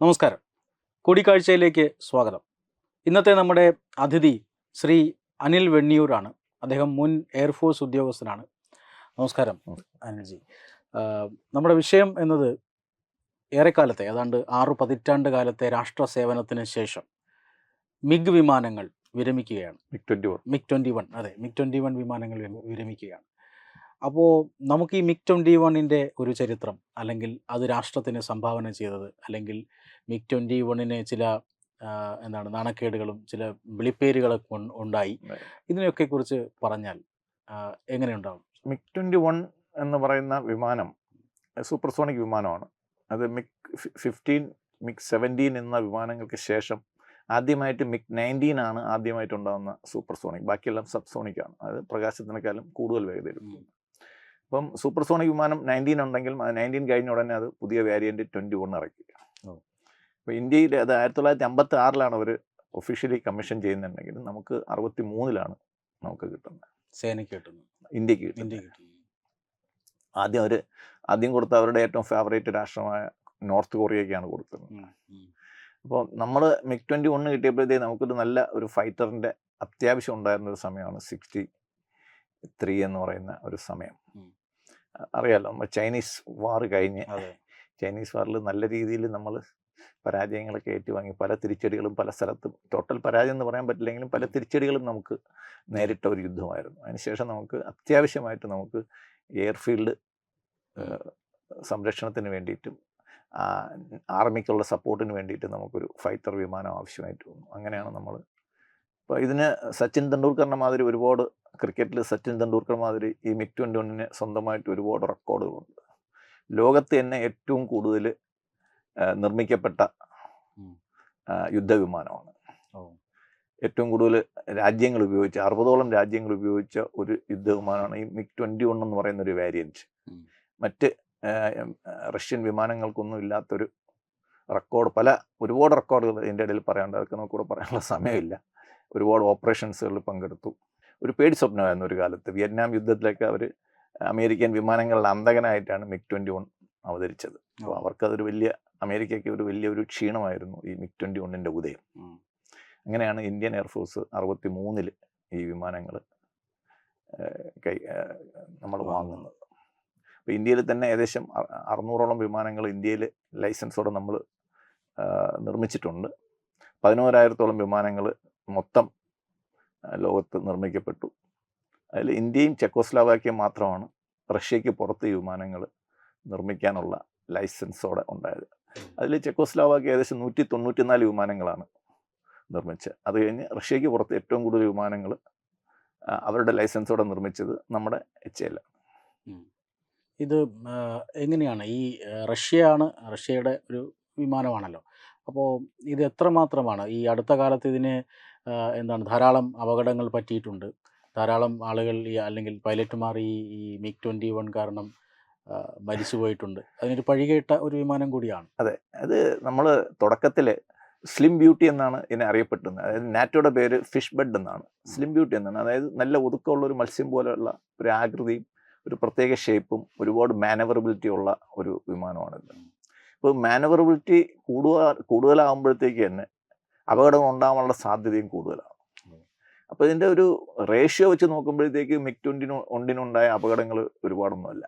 നമസ്കാരം. കൂടിക്കാഴ്ചയിലേക്ക് സ്വാഗതം. ഇന്നത്തെ നമ്മുടെ അതിഥി ശ്രീ അനിൽ വെണ്ണിയൂരാണ്. അദ്ദേഹം മുൻ എയർഫോഴ്സ് ഉദ്യോഗസ്ഥനാണ്. നമസ്കാരം അനിൽജി. നമ്മുടെ വിഷയം എന്നത് ഏറെക്കാലത്തെ ഏതാണ്ട് ആറു പതിറ്റാണ്ട് കാലത്തെ രാഷ്ട്ര സേവനത്തിന് ശേഷം മിഗ് വിമാനങ്ങൾ വിരമിക്കുകയാണ്. MiG twenty one. MiG twenty one അതെ മിഗ് ട്വന്റി വൺ വിമാനങ്ങൾ വിരമിക്കുകയാണ്. അപ്പോൾ നമുക്ക് ഈ മിഗ് ട്വന്റി വണ്ണിന്റെ ഒരു ചരിത്രം അല്ലെങ്കിൽ അത് രാഷ്ട്രത്തിന് സംഭാവന ചെയ്തത് അല്ലെങ്കിൽ മിഗ് ട്വന്റി വണ്ണിന് ചില എന്താണ് നാണക്കേടുകളും ചില വിളിപ്പേരുകളൊക്കെ ഉണ്ടായി. ഇതിനെയൊക്കെ കുറിച്ച് പറഞ്ഞാൽ എങ്ങനെയുണ്ടാവും? മിക് ട്വന്റി വൺ എന്ന് പറയുന്ന വിമാനം സൂപ്പർസോണിക് വിമാനമാണ്. അത് മിക് ഫിഫ്റ്റീൻ മിക് സെവന്റീൻ എന്ന വിമാനങ്ങൾക്ക് ശേഷം ആദ്യമായിട്ട് മിക് നയന്റീൻ ആണ് ആദ്യമായിട്ട് ഉണ്ടാകുന്ന സൂപ്പർസോണിക്. ബാക്കിയെല്ലാം സബ്സോണിക് ആണ്. അത് പ്രകാശത്തിനേക്കാളും കൂടുതൽ വേഗതയിൽ അപ്പം സൂപ്പർസോണിക് വിമാനം നയന്റീൻ ഉണ്ടെങ്കിൽ നയന്റീൻ കഴിഞ്ഞ ഉടനെ അത് പുതിയ വേരിയന്റ് ട്വന്റി വൺ ഇറക്കി. അപ്പോൾ ഇന്ത്യയിൽ അത് ആയിരത്തി തൊള്ളായിരത്തി അമ്പത്തി ആറിലാണ് അവർ ഒഫീഷ്യലി കമ്മീഷൻ ചെയ്യുന്നുണ്ടെങ്കിൽ നമുക്ക് അറുപത്തി മൂന്നിലാണ് നമുക്ക് കിട്ടുന്നത്. സേനയ്ക്ക് കിട്ടുന്നു ഇന്ത്യയ്ക്ക് കിട്ടുന്നു ആദ്യം അവർ ആദ്യം കൊടുത്ത അവരുടെ ഏറ്റവും ഫേവറേറ്റ് രാഷ്ട്രമായ നോർത്ത് കൊടുത്തത് ഉം, ഉം. അപ്പോൾ നമ്മൾ മിക് ട്വന്റി ഒന്ന് കിട്ടിയപ്പോഴത്തേക്ക് നമുക്കൊരു നല്ല ഒരു ഫൈറ്ററിന്റെ അത്യാവശ്യം ഉണ്ടായിരുന്ന ഒരു സമയമാണ് സിക്സ്റ്റി ത്രീ എന്ന് പറയുന്ന ഒരു സമയം. അറിയാലോ നമ്മൾ ചൈനീസ് വാർ കഴിഞ്ഞ് ചൈനീസ് വാറിൽ നല്ല രീതിയിൽ നമ്മൾ പരാജയങ്ങളൊക്കെ ഏറ്റുവാങ്ങി. പല തിരിച്ചടികളും പല സ്ഥലത്തും ടോട്ടൽ പരാജയം എന്ന് പറയാൻ പറ്റില്ലെങ്കിലും പല തിരിച്ചടികളും നമുക്ക് നേരിട്ട ഒരു യുദ്ധമായിരുന്നു. അതിനുശേഷം നമുക്ക് അത്യാവശ്യമായിട്ട് നമുക്ക് എയർഫീൽഡ് സംരക്ഷണത്തിന് വേണ്ടിയിട്ടും ആർമിക്കുള്ള സപ്പോർട്ടിന് വേണ്ടിയിട്ട് നമുക്കൊരു ഫൈറ്റർ വിമാനം ആവശ്യമായിട്ട് വന്നു. അങ്ങനെയാണ് നമ്മൾ ഇപ്പോൾ ഇതിന് സച്ചിൻ തെണ്ടുൽക്കറിനെ മാതിരി ഒരുപാട് ക്രിക്കറ്റിൽ സച്ചിൻ തെണ്ടുൽക്കർ മാതിരി ഈ മിറ്റ് ട്വന്റി വണ്ണിന് സ്വന്തമായിട്ട് ഒരുപാട് റെക്കോർഡുകളുണ്ട് ലോകത്ത് തന്നെ ഏറ്റവും കൂടുതൽ നിർമ്മിക്കപ്പെട്ട യുദ്ധവിമാനമാണ്. ഏറ്റവും കൂടുതൽ രാജ്യങ്ങൾ ഉപയോഗിച്ച അറുപതോളം രാജ്യങ്ങൾ ഉപയോഗിച്ച ഒരു യുദ്ധവിമാനമാണ് ഈ മിക് ട്വന്റി വൺ എന്ന് പറയുന്ന ഒരു വേരിയന്റ്. മറ്റ് റഷ്യൻ വിമാനങ്ങൾക്കൊന്നും ഇല്ലാത്തൊരു റെക്കോർഡ് പല ഒരുപാട് റെക്കോർഡുകൾ ഇതിന്റെ ഇടയിൽ പറയാനുണ്ട്. അതൊക്കെ നമുക്കിവിടെ പറയാനുള്ള സമയമില്ല. ഒരുപാട് ഓപ്പറേഷൻസുകളിൽ പങ്കെടുത്തു. ഒരു പേടി സ്വപ്നമായിരുന്നു ഒരു കാലത്ത്. വിയറ്റ്നാം യുദ്ധത്തിലൊക്കെ അവർ അമേരിക്കൻ വിമാനങ്ങളുടെ അന്തകനായിട്ടാണ് മിഗ് ട്വന്റി വൺ അവതരിച്ചത്. അപ്പോൾ അവർക്കതൊരു വലിയ അമേരിക്കയ്ക്ക് ഒരു വലിയൊരു ക്ഷീണമായിരുന്നു ഈ മിഗ് ട്വന്റി വണ്ണിന്റെ ഉദയം. അങ്ങനെയാണ് ഇന്ത്യൻ എയർഫോഴ്സ് അറുപത്തി മൂന്നിൽ ഈ വിമാനങ്ങൾ കൈ നമ്മൾ വാങ്ങുന്നത്. അപ്പോൾ ഇന്ത്യയിൽ തന്നെ ഏകദേശം അറുന്നൂറോളം വിമാനങ്ങൾ ഇന്ത്യയിൽ ലൈസൻസോടെ നമ്മൾ നിർമ്മിച്ചിട്ടുണ്ട്. പതിനോരായിരത്തോളം വിമാനങ്ങൾ മൊത്തം ലോകത്ത് നിർമ്മിക്കപ്പെട്ടു. അതിൽ ഇന്ത്യയും ചെക്കോസ്ലാവാക്യയും മാത്രമാണ് റഷ്യക്ക് പുറത്ത് വിമാനങ്ങൾ നിർമ്മിക്കാനുള്ള ലൈസൻസോടെ ഉണ്ടായത്. അതിൽ ചെക്കോസ്ലാവാക്യ ഏകദേശം നൂറ്റി തൊണ്ണൂറ്റിനാല് വിമാനങ്ങളാണ് നിർമ്മിച്ചത്. അത് കഴിഞ്ഞ് റഷ്യക്ക് പുറത്ത് ഏറ്റവും കൂടുതൽ വിമാനങ്ങൾ അവരുടെ ലൈസൻസോടെ നിർമ്മിച്ചത് നമ്മുടെ എച്ച് എൽ ഇത് എങ്ങനെയാണ്? ഈ റഷ്യയാണ് റഷ്യയുടെ ഒരു വിമാനമാണല്ലോ. അപ്പോൾ ഇത് എത്രമാത്രമാണ്? ഈ അടുത്ത കാലത്ത് ഇതിന് എന്താണ് ധാരാളം അപകടങ്ങൾ പറ്റിയിട്ടുണ്ട്. ധാരാളം ആളുകൾ ഈ അല്ലെങ്കിൽ പൈലറ്റുമാർ ഈ ഈ മിഗ് ട്വന്റി വൺ കാരണം മരിച്ചു പോയിട്ടുണ്ട്. അതിനൊരു പഴികേട്ട ഒരു വിമാനം കൂടിയാണ്. അതെ. അത് നമ്മൾ തുടക്കത്തിൽ സ്ലിം ബ്യൂട്ടി എന്നാണ് ഇതിനെ അറിയപ്പെട്ടിരുന്നത് അതായത് നാറ്റോയുടെ പേര് ഫിഷ് ബെഡ് എന്നാണ്. സ്ലിം ബ്യൂട്ടി എന്നാണ്. അതായത് നല്ല ഒതുക്കമുള്ള ഒരു മത്സ്യം പോലെയുള്ള ഒരു ആകൃതിയും ഒരു പ്രത്യേക ഷേപ്പും ഒരുപാട് മാനവറബിലിറ്റി ഉള്ള ഒരു വിമാനമാണിത് ഇപ്പോൾ മാനവറബിലിറ്റി കൂടുക കൂടുതലാകുമ്പോഴത്തേക്ക് തന്നെ അപകടം ഉണ്ടാകാനുള്ള സാധ്യതയും കൂടുതലാണ്. അപ്പോൾ ഇതിന്റെ ഒരു റേഷ്യോ വെച്ച് നോക്കുമ്പോഴത്തേക്ക് മിക് ട്വന്റിന് ഒണ്ടിനുണ്ടായ അപകടങ്ങൾ ഒരുപാടൊന്നുമല്ല.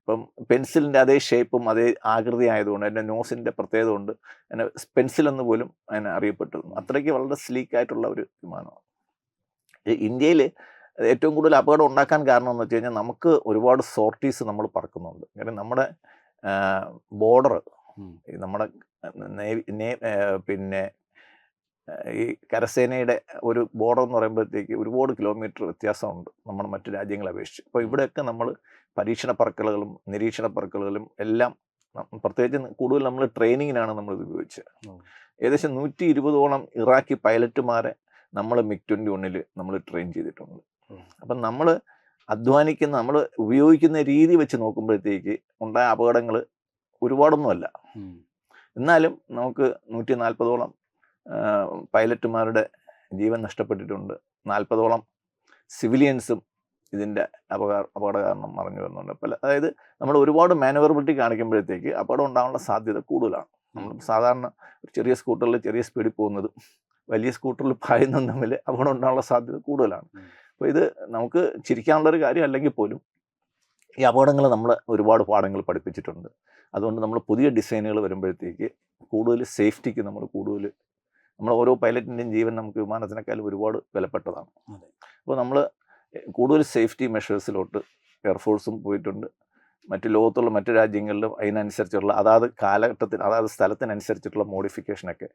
ഇപ്പം പെൻസിലിന്റെ അതേ ഷേപ്പും അതേ ആകൃതി ആയതുകൊണ്ട് എന്റെ നോസിന്റെ പ്രത്യേകത കൊണ്ട് അതിനെ പെൻസിൽ എന്ന് പോലും അതിനെ അറിയപ്പെട്ടിരുന്നു. അത്രയ്ക്ക് വളരെ സ്ലീക്ക് ആയിട്ടുള്ള ഒരു വിമാനമാണ്. ഇന്ത്യയിൽ ഏറ്റവും കൂടുതൽ അപകടം ഉണ്ടാക്കാൻ കാരണം എന്ന് വെച്ച് കഴിഞ്ഞാൽ നമുക്ക് ഒരുപാട് സോർട്ടീസ് നമ്മൾ പറക്കുന്നുണ്ട്. കാരണം നമ്മുടെ ബോർഡർ നമ്മുടെ നേവി പിന്നെ ഈ കരസേനയുടെ ഒരു ബോർഡർ എന്ന് പറയുമ്പോഴത്തേക്ക് ഒരുപാട് കിലോമീറ്റർ വ്യത്യാസമുണ്ട് നമ്മൾ മറ്റു രാജ്യങ്ങളെ അപേക്ഷിച്ച്. അപ്പോൾ ഇവിടെയൊക്കെ നമ്മൾ പരീക്ഷണ പറക്കലുകളും നിരീക്ഷണ പറക്കലുകളും എല്ലാം പ്രത്യേകിച്ച് കൂടുതൽ നമ്മൾ ട്രെയിനിങ്ങിനാണ് നമ്മൾ ഇത് ഉപയോഗിച്ചത് ഏകദേശം നൂറ്റി ഇരുപതോളം ഇറാഖി പൈലറ്റുമാരെ നമ്മൾ മിഗ് ട്വന്റി ഒന്നിൽ നമ്മൾ ട്രെയിൻ ചെയ്തിട്ടുണ്ട്. അപ്പം നമ്മൾ അധ്വാനിക്കുന്ന നമ്മൾ ഉപയോഗിക്കുന്ന രീതി വെച്ച് നോക്കുമ്പോഴത്തേക്ക് ഉണ്ടായ അപകടങ്ങൾ ഒരുപാടൊന്നുമല്ല. എന്നാലും നമുക്ക് നൂറ്റി നാൽപ്പതോളം പൈലറ്റുമാരുടെ ജീവൻ നഷ്ടപ്പെട്ടിട്ടുണ്ട്. നാൽപ്പതോളം സിവിലിയൻസും ഇതിന്റെ അപകട അപകട കാരണം മറിഞ്ഞു വരുന്നുണ്ട്. പല അതായത് നമ്മൾ ഒരുപാട് മാനുവറബിലിറ്റി കാണിക്കുമ്പോഴത്തേക്ക് അപകടം ഉണ്ടാകാനുള്ള സാധ്യത കൂടുതലാണ്. നമ്മൾ സാധാരണ ഒരു ചെറിയ സ്കൂട്ടറിൽ ചെറിയ സ്പീഡിൽ പോകുന്നതും വലിയ സ്കൂട്ടറിൽ പായുന്നതും തമ്മിൽ അപകടം ഉണ്ടാകാനുള്ള സാധ്യത കൂടുതലാണ്. അപ്പോൾ ഇത് നമുക്ക് ചിരിക്കാനുള്ളൊരു കാര്യം അല്ലെങ്കിൽ പോലും ഈ അപകടങ്ങൾ നമ്മൾ ഒരുപാട് പാഠങ്ങൾ പഠിപ്പിച്ചിട്ടുണ്ട്. അതുകൊണ്ട് നമ്മൾ പുതിയ ഡിസൈനുകൾ വരുമ്പോഴത്തേക്ക് കൂടുതൽ സേഫ്റ്റിക്ക് നമ്മൾ കൂടുതൽ നമ്മൾ ഓരോ പൈലറ്റിന്റെയും ജീവൻ നമുക്ക് വിമാനത്തിനേക്കാളും ഒരുപാട് വിലപ്പെട്ടതാണ്. അപ്പോൾ നമ്മൾ കൂടുതൽ സേഫ്റ്റി മെഷേഴ്സിലോട്ട് എയർഫോഴ്സും പോയിട്ടുണ്ട്. മറ്റ് ലോകത്തുള്ള മറ്റു രാജ്യങ്ങളിലും അതിനനുസരിച്ചുള്ള അതാത് കാലഘട്ടത്തിന് അതാത് സ്ഥലത്തിനനുസരിച്ചിട്ടുള്ള മോഡിഫിക്കേഷനൊക്കെ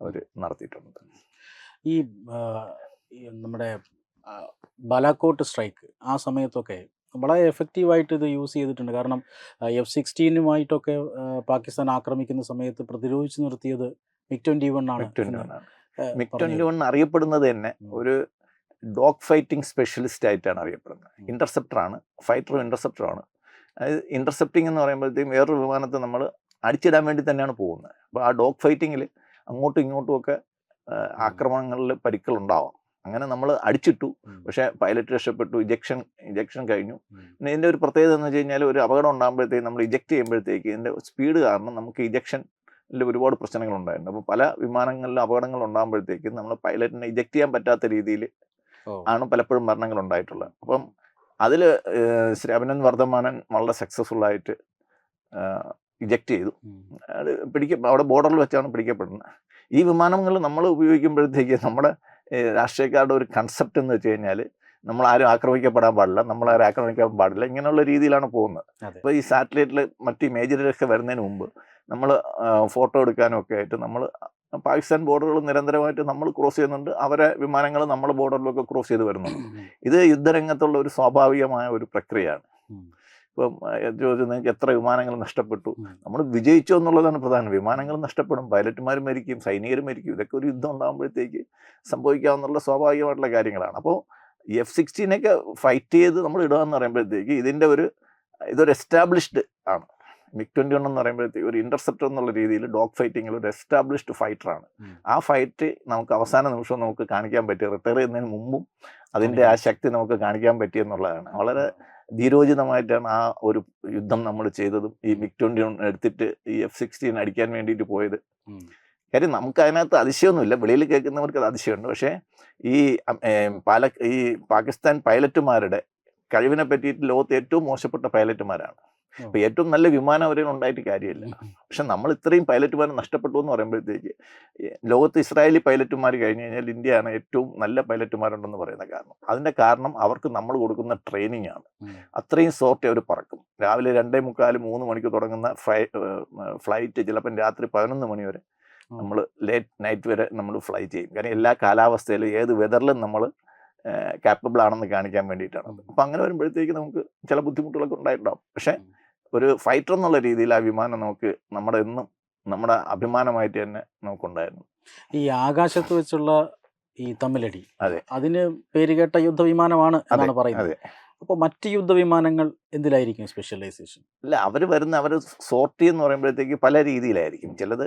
അവർ നടത്തിയിട്ടുണ്ട്. ഈ നമ്മുടെ ബലാക്കോട്ട് സ്ട്രൈക്ക് ആ സമയത്തൊക്കെ വളരെ എഫക്റ്റീവായിട്ട് ഇത് യൂസ് ചെയ്തിട്ടുണ്ട്. കാരണം എഫ് സിക്സ്റ്റീനുമായിട്ടൊക്കെ പാകിസ്ഥാൻ ആക്രമിക്കുന്ന സമയത്ത് പ്രതിരോധിച്ചു നിർത്തിയത് മിഗ് ട്വന്റി വൺ ആണ് മിക് ട്വന്റി വൺ ആണ്. അറിയപ്പെടുന്നത് തന്നെ ഒരു ഡോഗ് ഫൈറ്റിംഗ് സ്പെഷ്യലിസ്റ്റ് ആയിട്ടാണ് അറിയപ്പെടുന്നത്. ഇന്റർസെപ്റ്റർ ആണ്. ഫൈറ്ററും ഇന്റർസെപ്റ്ററാണ് അതായത് ഇന്റർസെപ്റ്റിംഗ് എന്ന് പറയുമ്പോഴത്തേക്കും വേറൊരു വിമാനത്തെ നമ്മൾ അടിച്ചിടാൻ വേണ്ടി തന്നെയാണ് പോകുന്നത്. അപ്പോൾ ആ ഡോഗ് ഫൈറ്റിങ്ങിൽ അങ്ങോട്ടും ഇങ്ങോട്ടും ഒക്കെ ആക്രമണങ്ങളിൽ പരിക്കളുണ്ടാവാം അങ്ങനെ നമ്മൾ അടിച്ചിട്ടു. പക്ഷേ പൈലറ്റ് രക്ഷപ്പെട്ടു ഇജക്ഷൻ ഇജക്ഷൻ കഴിഞ്ഞു. പിന്നെ ഇതിന്റെ ഒരു പ്രത്യേകത എന്ന് വെച്ച് കഴിഞ്ഞാൽ ഒരു അപകടം ഉണ്ടാകുമ്പോഴത്തേക്ക് നമ്മൾ ഇജക്ട് ചെയ്യുമ്പോഴത്തേക്ക് ഇതിന്റെ സ്പീഡ് കാരണം നമുക്ക് ഇജക്ഷൻ ഒരുപാട് പ്രശ്നങ്ങളുണ്ടായിരുന്നു അപ്പോൾ പല വിമാനങ്ങളിലും അപകടങ്ങൾ ഉണ്ടാകുമ്പോഴത്തേക്കും നമ്മൾ പൈലറ്റിനെ ഇജക്ട് ചെയ്യാൻ പറ്റാത്ത രീതിയിൽ ആണ് പലപ്പോഴും മരണങ്ങൾ ഉണ്ടായിട്ടുള്ളത്. അപ്പം അതിൽ ശ്രീ അഭിനന്ദ് വർദ്ധമാനൻ വളരെ സക്സസ്ഫുൾ ആയിട്ട് ഇജക്ട് ചെയ്തു. അത് പിടിക്ക അവിടെ ബോർഡറിൽ വെച്ചാണ് പിടിക്കപ്പെടുന്നത്. ഈ വിമാനങ്ങൾ നമ്മൾ ഉപയോഗിക്കുമ്പോഴത്തേക്ക് നമ്മുടെ രാഷ്ട്രീയക്കാരുടെ ഒരു കൺസെപ്റ്റ് എന്ന് വെച്ച് കഴിഞ്ഞാൽ നമ്മൾ ആരും ആക്രമിക്കപ്പെടാൻ പാടില്ല നമ്മൾ ആരും ആക്രമിക്കാൻ പാടില്ല ഇങ്ങനെയുള്ള രീതിയിലാണ് പോകുന്നത്. അപ്പോൾ ഈ സാറ്റലൈറ്റിൽ മറ്റ് ഇമേജറിലൊക്കെ വരുന്നതിന് മുമ്പ് നമ്മൾ ഫോട്ടോ എടുക്കാനും ഒക്കെ ആയിട്ട് നമ്മൾ പാകിസ്ഥാൻ ബോർഡറുകൾ നിരന്തരമായിട്ട് നമ്മൾ ക്രോസ് ചെയ്യുന്നുണ്ട് അവരെ വിമാനങ്ങൾ നമ്മൾ ബോർഡറിലൊക്കെ ക്രോസ് ചെയ്ത് വരുന്നുണ്ട്. ഇത് യുദ്ധരംഗത്തുള്ള ഒരു സ്വാഭാവികമായ ഒരു പ്രക്രിയയാണ്. ഇപ്പം ചോദിച്ചത് നിങ്ങൾക്ക് എത്ര വിമാനങ്ങൾ നഷ്ടപ്പെട്ടു നമ്മൾ വിജയിച്ചു എന്നുള്ളതാണ് പ്രധാനം. വിമാനങ്ങൾ നഷ്ടപ്പെടും പൈലറ്റുമാർ മരിക്കും സൈനികർ മരിക്കും ഇതൊക്കെ ഒരു യുദ്ധം ഉണ്ടാകുമ്പോഴത്തേക്ക് സംഭവിക്കാവുന്നുള്ള സ്വാഭാവികമായിട്ടുള്ള കാര്യങ്ങളാണ്. അപ്പോൾ എഫ് സിക്സ്റ്റീനൊക്കെ ഫൈറ്റ് ചെയ്ത് നമ്മൾ ഇടുക എന്ന് പറയുമ്പോഴത്തേക്ക് ഇതിന്റെ ഒരു ഇതൊരു എസ്റ്റാബ്ലിഷ്ഡ് ആണ്. മിക് ട്വന്റി വൺ എന്ന് പറയുമ്പോഴത്തേക്ക് ഒരു ഇന്റർസെപ്റ്റർ എന്നുള്ള രീതിയിൽ ഡോഗ് ഫൈറ്റിങ്ങിൽ ഒരു എസ്റ്റാബ്ലിഷ്ഡ് ഫൈറ്ററാണ് ആണ്. ആ ഫൈറ്റ് നമുക്ക് അവസാന നിമിഷം നമുക്ക് കാണിക്കാൻ പറ്റി റിട്ടയർ ചെയ്യുന്നതിന് മുമ്പും അതിന്റെ ആ ശക്തി നമുക്ക് കാണിക്കാൻ പറ്റി എന്നുള്ളതാണ്. വളരെ ധീരോചിതമായിട്ടാണ് ആ ഒരു യുദ്ധം നമ്മൾ ചെയ്തതും ഈ മിക് ട്വന്റി വൺ എടുത്തിട്ട് ഈ എഫ് സിക്സ്റ്റീൻ അടിക്കാൻ വേണ്ടിയിട്ട് പോയത്. കാര്യം നമുക്ക് അതിനകത്ത് അതിശയമൊന്നുമില്ല വെളിയിൽ കേൾക്കുന്നവർക്ക് അത് അതിശയമുണ്ട്. പക്ഷേ ഈ പാല ഈ പാകിസ്ഥാൻ പൈലറ്റുമാരുടെ കഴിവിനെ പറ്റിയിട്ട് ലോകത്ത് ഏറ്റവും മോശപ്പെട്ട പൈലറ്റുമാരാണ്. അപ്പോൾ ഏറ്റവും നല്ല വിമാനം അവരിൽ ഉണ്ടായിട്ട് കാര്യമില്ല. പക്ഷെ നമ്മൾ ഇത്രയും പൈലറ്റുമാരെ നഷ്ടപ്പെട്ടു എന്ന് പറയുമ്പോഴത്തേക്ക് ലോകത്ത് ഇസ്രായേലി പൈലറ്റുമാർ കഴിഞ്ഞ് കഴിഞ്ഞാൽ ഇന്ത്യയാണ് ഏറ്റവും നല്ല പൈലറ്റുമാരുണ്ടെന്ന് പറയുന്ന കാരണം. അതിന്റെ കാരണം അവർക്ക് നമ്മൾ കൊടുക്കുന്ന ട്രെയിനിങ് ആണ്. അത്രയും സോർട്ട് അവർ പറക്കും. രാവിലെ രണ്ടേ മുക്കാൽ മൂന്ന് മണിക്ക് തുടങ്ങുന്ന ഫ്ലൈ ഫ്ലൈറ്റ് ചിലപ്പം രാത്രി പതിനൊന്ന് മണി വരെ. നമ്മൾ ലേറ്റ് നൈറ്റ് വരെ നമ്മൾ ഫ്ലൈ ചെയ്യും. കാരണം എല്ലാ കാലാവസ്ഥയിലും ഏത് വെതറിലും നമ്മൾ കാപ്പബിൾ ആണെന്ന് കാണിക്കാൻ വേണ്ടിയിട്ടാണ്. അപ്പം അങ്ങനെ വരുമ്പോഴത്തേക്ക് നമുക്ക് ചില ബുദ്ധിമുട്ടുകളൊക്കെ ഉണ്ടായിട്ടുണ്ടാവും. പക്ഷേ ഒരു ഫൈറ്റർ എന്നുള്ള രീതിയിൽ ആ വിമാനം നമുക്ക് നമ്മുടെ എന്നും നമ്മുടെ അഭിമാനമായിട്ട് തന്നെ നമുക്കുണ്ടായിരുന്നു. ഈ ആകാശത്ത് വെച്ചുള്ള ഈ തമ്മിലടി അതെ. അതിന് പേരുകേട്ട യുദ്ധവിമാനമാണ് എന്നാണ് പറയുന്നത്. അതെ. അപ്പോൾ മറ്റ് യുദ്ധവിമാനങ്ങൾ എന്തിലായിരിക്കും സ്പെഷ്യലൈസേഷൻ അല്ല അവർ വരുന്ന അവർ സോർട്ട് എന്ന് പറയുമ്പോഴത്തേക്ക് പല രീതിയിലായിരിക്കും. ചിലത്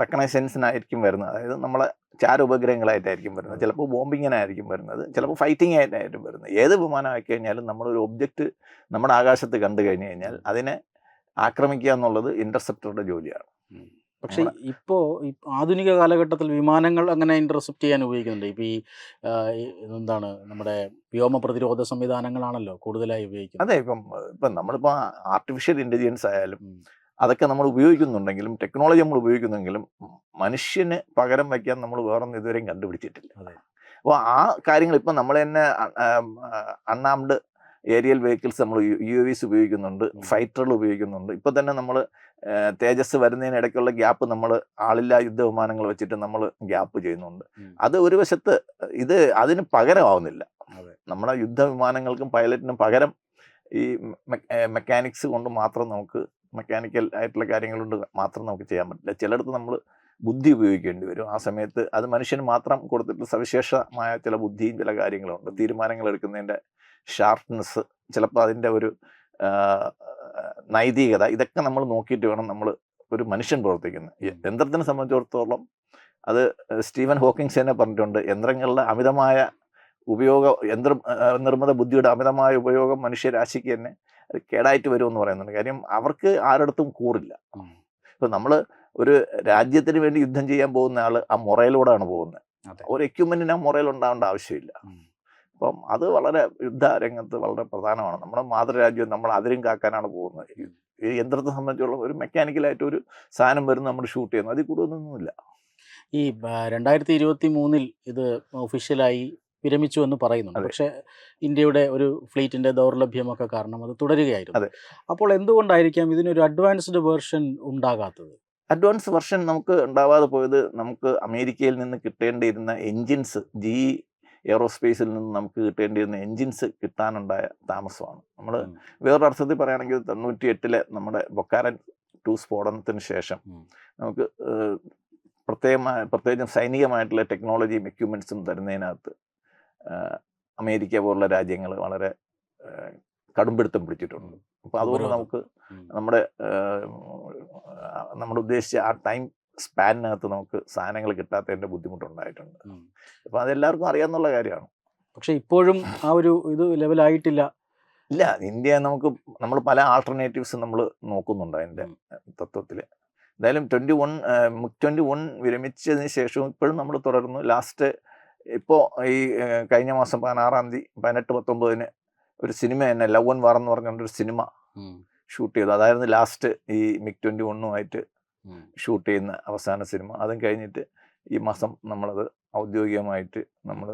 റെക്കഗ്നൈസൻസിനായിരിക്കും വരുന്നത്. അതായത് നമ്മളെ ചാര ഉപഗ്രഹങ്ങളായിട്ടായിരിക്കും വരുന്നത്. ചിലപ്പോൾ ബോംബിങ്ങിനായിരിക്കും വരുന്നത്. ചിലപ്പോൾ ഫൈറ്റിംഗ് ആയിട്ടായിരിക്കും വരുന്നത്. ഏത് വിമാനം ആക്കി കഴിഞ്ഞാലും നമ്മളൊരു ഒബ്ജക്റ്റ് നമ്മുടെ ആകാശത്ത് കണ്ടു കഴിഞ്ഞു കഴിഞ്ഞാൽ അതിനെ ആക്രമിക്കുക എന്നുള്ളത് ഇന്റർസെപ്റ്ററുടെ ജോലിയാണ്. പക്ഷേ ഇപ്പോൾ ആധുനിക കാലഘട്ടത്തിൽ വിമാനങ്ങൾ അങ്ങനെ ഇന്റർസെപ്റ്റ് ചെയ്യാൻ ഉപയോഗിക്കുന്നുണ്ട്. ഇപ്പോൾ ഈ എന്താണ് നമ്മുടെ വ്യോമ പ്രതിരോധ സംവിധാനങ്ങളാണല്ലോ കൂടുതലായി ഉപയോഗിക്കുന്നത്. അതെ ഇപ്പം ഇപ്പം നമ്മളിപ്പോൾ ആർട്ടിഫിഷ്യൽ ഇന്റലിജൻസ് ആയാലും. അതൊക്കെ നമ്മൾ ഉപയോഗിക്കുന്നുണ്ടെങ്കിലും ടെക്നോളജി നമ്മൾ ഉപയോഗിക്കുന്നെങ്കിലും മനുഷ്യന് പകരം വയ്ക്കാൻ നമ്മൾ വേറൊന്നും ഇതുവരെയും കണ്ടുപിടിച്ചിട്ടില്ല. അപ്പോൾ ആ കാര്യങ്ങൾ ഇപ്പം നമ്മൾ തന്നെ അണ്ണാംഡ് ഏരിയൽ വെഹിക്കിൾസ് നമ്മൾ യു എ വിസ് ഉപയോഗിക്കുന്നുണ്ട് ഫൈറ്ററുകൾ ഉപയോഗിക്കുന്നുണ്ട്. ഇപ്പോൾ തന്നെ നമ്മൾ തേജസ് വരുന്നതിനിടയ്ക്കുള്ള ഗ്യാപ്പ് നമ്മൾ ആളില്ലാ യുദ്ധവിമാനങ്ങൾ വെച്ചിട്ട് നമ്മൾ ഗ്യാപ്പ് ചെയ്യുന്നുണ്ട്. അത് ഒരു വശത്ത് ഇത് അതിന് പകരമാവുന്നില്ല. നമ്മുടെ യുദ്ധവിമാനങ്ങൾക്കും പൈലറ്റിനും പകരം ഈ മെക്കാനിക്സ് കൊണ്ട് മാത്രം നമുക്ക് മെക്കാനിക്കൽ ആയിട്ടുള്ള കാര്യങ്ങളുണ്ട് മാത്രം നമുക്ക് ചെയ്യാൻ പറ്റില്ല. ചിലയിടത്ത് നമ്മൾ ബുദ്ധി ഉപയോഗിക്കേണ്ടി വരും. ആ സമയത്ത് അത് മനുഷ്യന് മാത്രം കൊടുത്തിട്ട് സവിശേഷമായ ചില ബുദ്ധിയും ചില കാര്യങ്ങളുണ്ട്. തീരുമാനങ്ങൾ എടുക്കുന്നതിന്റെ ഷാർപ്നെസ് ചിലപ്പോൾ അതിന്റെ ഒരു നൈതികത ഇതൊക്കെ നമ്മൾ നോക്കിയിട്ട് വേണം നമ്മൾ ഒരു മനുഷ്യൻ പ്രവർത്തിക്കുന്നത് യന്ത്രത്തിനെ സംബന്ധിച്ചിടത്തോളം അത് സ്റ്റീവൻ ഹോക്കിങ്സ് തന്നെ പറഞ്ഞിട്ടുണ്ട്. യന്ത്രങ്ങളുടെ അമിതമായ ഉപയോഗ യന്ത്ര നിർമ്മിത ബുദ്ധിയുടെ അമിതമായ ഉപയോഗം മനുഷ്യരാശിക്ക് തന്നെ അത് കേടായിട്ട് വരുമെന്ന് പറയുന്നുണ്ട്. കാര്യം അവർക്ക് ആരടുത്തും കൂറില്ല. ഇപ്പം നമ്മൾ ഒരു രാജ്യത്തിന് വേണ്ടി യുദ്ധം ചെയ്യാൻ പോകുന്ന ആൾ ആ മുറയിലൂടെയാണ് പോകുന്നത് ഒരു എക്യുപ്മെന്റിന് ആ മുറയിൽ ഉണ്ടാവേണ്ട ആവശ്യമില്ല. അപ്പം അത് വളരെ യുദ്ധ രംഗത്ത് വളരെ പ്രധാനമാണ്. നമ്മുടെ മാതൃരാജ്യം നമ്മൾ അതിരും കാക്കാനാണ് പോകുന്നത്. ഈ യന്ത്രത്തെ സംബന്ധിച്ചുള്ള ഒരു മെക്കാനിക്കലായിട്ട് ഒരു സാധനം വരുന്ന നമ്മൾ ഷൂട്ട് ചെയ്യുന്നു. അതിൽ കൂടുതലൊന്നുമില്ല. ഈ രണ്ടായിരത്തി ഇരുപത്തി മൂന്നിൽ ഇത് ഒഫീഷ്യലായി വിരമിച്ചു എന്ന് പറയുന്നുണ്ട്. പക്ഷേ ഇന്ത്യയുടെ ഒരു ഫ്ലീറ്റിന്റെ ദൗർലഭ്യമൊക്കെ കാരണം അത് തുടരുകയായിരുന്നു. അപ്പോൾ എന്തുകൊണ്ടായിരിക്കാം ഇതിനൊരു അഡ്വാൻസ്ഡ് വേർഷൻ ഉണ്ടാകാത്തത് അഡ്വാൻസ് വെർഷൻ നമുക്ക് ഉണ്ടാവാതെ പോയത് നമുക്ക് അമേരിക്കയിൽ നിന്ന് കിട്ടേണ്ടിയിരുന്ന എൻജിൻസ് ജി എയറോസ്പേസിൽ നിന്ന് നമുക്ക് കിട്ടേണ്ടിയിരുന്ന എൻജിൻസ് കിട്ടാനുണ്ടായ താമസമാണ് നമ്മൾ. വേറൊരു അർത്ഥത്തിൽ പറയുകയാണെങ്കിൽ തൊണ്ണൂറ്റി എട്ടിലെ നമ്മുടെ ബൊക്കാരൻ ടു സ്ഫോടനത്തിന് ശേഷം നമുക്ക് പ്രത്യേകമായ പ്രത്യേകിച്ചും സൈനികമായിട്ടുള്ള ടെക്നോളജിയും എക്യുപ്മെൻസും തരുന്നതിനകത്ത് അമേരിക്ക പോലുള്ള രാജ്യങ്ങൾ വളരെ കടുംപിടുത്തം പിടിച്ചിട്ടുണ്ട്. അപ്പോൾ അതുകൊണ്ട് നമുക്ക് നമ്മുടെ നമ്മുടെ നമ്മൾ ഉദ്ദേശിച്ച ആ ടൈം സ്പാനിനകത്ത് നമുക്ക് സാധനങ്ങൾ കിട്ടാത്തതിന്റെ ബുദ്ധിമുട്ടുണ്ടായിട്ടുണ്ട്. അപ്പൊ അപ്പോൾ അതെല്ലാവർക്കും അറിയാന്നുള്ള കാര്യമാണ്. പക്ഷെ ഇപ്പോഴും ആ ഒരു ഇത് ലെവലായിട്ടില്ല. ഇല്ല ഇന്ത്യ നമുക്ക് നമ്മൾ പല ആൾട്ടർനേറ്റീവ്സ് നമ്മൾ നോക്കുന്നുണ്ട് അതിന്റെ. തത്വത്തിൽ. എന്തായാലും ട്വന്റി വൺ ട്വന്റി വൺ വിരമിച്ചതിന് ശേഷവും ഇപ്പോഴും നമ്മൾ തുടരുന്നു. ലാസ്റ്റ് ഇപ്പോൾ ഈ കഴിഞ്ഞ മാസം പതിനാറാം തീയതി പതിനെട്ട് പത്തൊമ്പതിന് ഒരു സിനിമ തന്നെ ലവ് വാർ എന്ന് പറഞ്ഞൊരു സിനിമ ഷൂട്ട് ചെയ്തു. അതായിരുന്നു ലാസ്റ്റ് ഈ മിക് ട്വന്റി വണ്ണുമായിട്ട് ആയിട്ട് ഷൂട്ട് ചെയ്യുന്ന അവസാന സിനിമ. അതും കഴിഞ്ഞിട്ട് ഈ മാസം നമ്മളത് ഔദ്യോഗികമായിട്ട് നമ്മൾ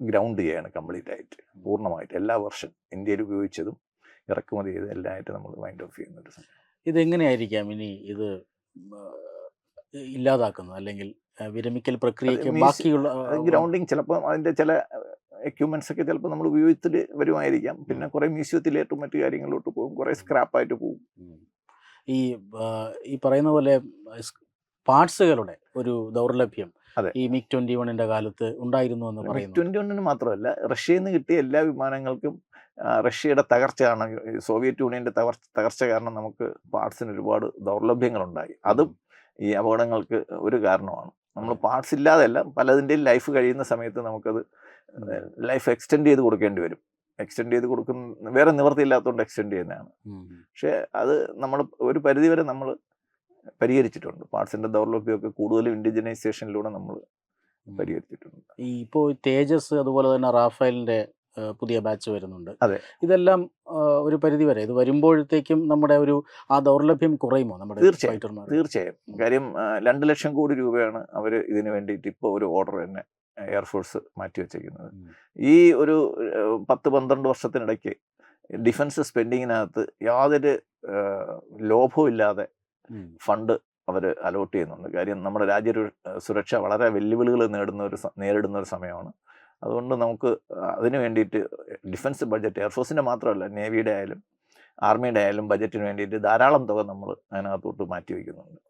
ഗ്രൗണ്ട് ചെയ്യാണ് കംപ്ലീറ്റ് ആയിട്ട്. പൂർണമായിട്ട് എല്ലാ വർഷം ഇന്ത്യയിൽ ഉപയോഗിച്ചതും ഇറക്കുമതി ചെയ്ത് എല്ലാം ആയിട്ട് നമ്മൾ വൈൻഡ് ഓഫ് ചെയ്യുന്ന ഒരു ഇതെങ്ങനെയായിരിക്കാം ഇനി ഇത് ഇല്ലാതാക്കുന്നത്? അല്ലെങ്കിൽ വിരമിക്കൽ പ്രക്രിയയ്ക്ക് ബാക്കിയുള്ള ഗ്രൗണ്ടിങ് ചിലപ്പോൾ അതിന്റെ ചില എക്യുപ്മെന്റ്സ് ഒക്കെ ചിലപ്പോൾ നമ്മൾ ഉപയോഗത്തിൽ വരുമായിരിക്കാം. പിന്നെ കുറേ മ്യൂസിയത്തിലേട്ടും മറ്റു കാര്യങ്ങളിലോട്ട് പോകും. കുറേ സ്ക്രാപ്പായിട്ട് പോകും. ഈ ഈ പറയുന്ന പോലെ പാർട്സുകളുടെ ഒരു ദൗർലഭ്യം അതെ. ഈ മിക് ട്വന്റി വണ്ണിന്റെ കാലത്ത് ഉണ്ടായിരുന്നു എന്ന് പറയുന്നു ട്വന്റി വണ്ണിന് മാത്രമല്ല റഷ്യയിൽ നിന്ന് കിട്ടിയ എല്ലാ വിമാനങ്ങൾക്കും റഷ്യയുടെ തകർച്ച കാരണം സോവിയറ്റ് യൂണിയന്റെ തകർച്ച തകർച്ച കാരണം നമുക്ക് പാർട്സിന് ഒരുപാട് ദൗർലഭ്യങ്ങളുണ്ടായി. അതും ഈ അപകടങ്ങൾക്ക് ഒരു കാരണമാണ്. നമ്മൾ പാർട്സ് ഇല്ലാതെയല്ല പലതിന്റെയും ലൈഫ് കഴിയുന്ന സമയത്ത് നമുക്കത് ലൈഫ് എക്സ്റ്റെൻഡ് ചെയ്ത് കൊടുക്കേണ്ടി വരും. എക്സ്റ്റെൻഡ് ചെയ്ത് കൊടുക്കുന്ന വേറെ നിവൃത്തിയില്ലാത്തതുകൊണ്ട് എക്സ്റ്റെൻഡ് ചെയ്യുന്നതാണ്. പക്ഷേ അത് നമ്മൾ ഒരു പരിധിവരെ നമ്മൾ പരിഹരിച്ചിട്ടുണ്ട്. പാർട്സിന്റെ ദൗർലഭ്യമൊക്കെ കൂടുതലും ഇൻഡിജനൈസേഷനിലൂടെ നമ്മൾ. പരിഹരിച്ചിട്ടുണ്ട്. ഈ ഇപ്പോൾ തേജസ് അതുപോലെ തന്നെ റാഫേലിന്റെ ആ, പുതിയ ബാച്ച് വരുന്നുണ്ട്. അതെ. ഇതെല്ലാം ഒരു പരിധി വരെ. ഇത് വരുമ്പോഴത്തേക്കും നമ്മുടെ ഒരു ആ ദൗർലഭ്യം കുറയുമോ നമ്മുടെ തീർച്ചയായും. തീർച്ചയായും. കാര്യം രണ്ട് ലക്ഷം കോടി രൂപയാണ് അവർ ഇതിന് വേണ്ടിയിട്ട് ഇപ്പോൾ ഒരു ഓർഡർ തന്നെ എയർഫോഴ്സ് മാറ്റി വെച്ചേക്കുന്നത് ഈ ഒരു പത്ത് പന്ത്രണ്ട് വർഷത്തിനിടയ്ക്ക് ഡിഫൻസ് സ്പെൻഡിങ്ങിനകത്ത് യാതൊരു ലോഭവും ഇല്ലാതെ ഫണ്ട് അവർ അലോട്ട് ചെയ്യുന്നുണ്ട്. കാര്യം നമ്മുടെ രാജ്യ സുരക്ഷ വളരെ വെല്ലുവിളികൾ നേടുന്ന ഒരു നേരിടുന്ന ഒരു സമയമാണ്. അതുകൊണ്ട് നമുക്ക് അതിന് വേണ്ടിയിട്ട് ഡിഫൻസ് ബഡ്ജറ്റ് എയർഫോഴ്സിന്റെ മാത്രമല്ല നേവിയുടെ ആയാലും ആർമിയുടെ ആയാലും ബജറ്റിന് വേണ്ടിയിട്ട് ധാരാളം തുക നമ്മൾ അതിനകത്തോട്ട് മാറ്റി വയ്ക്കുന്നുണ്ട്.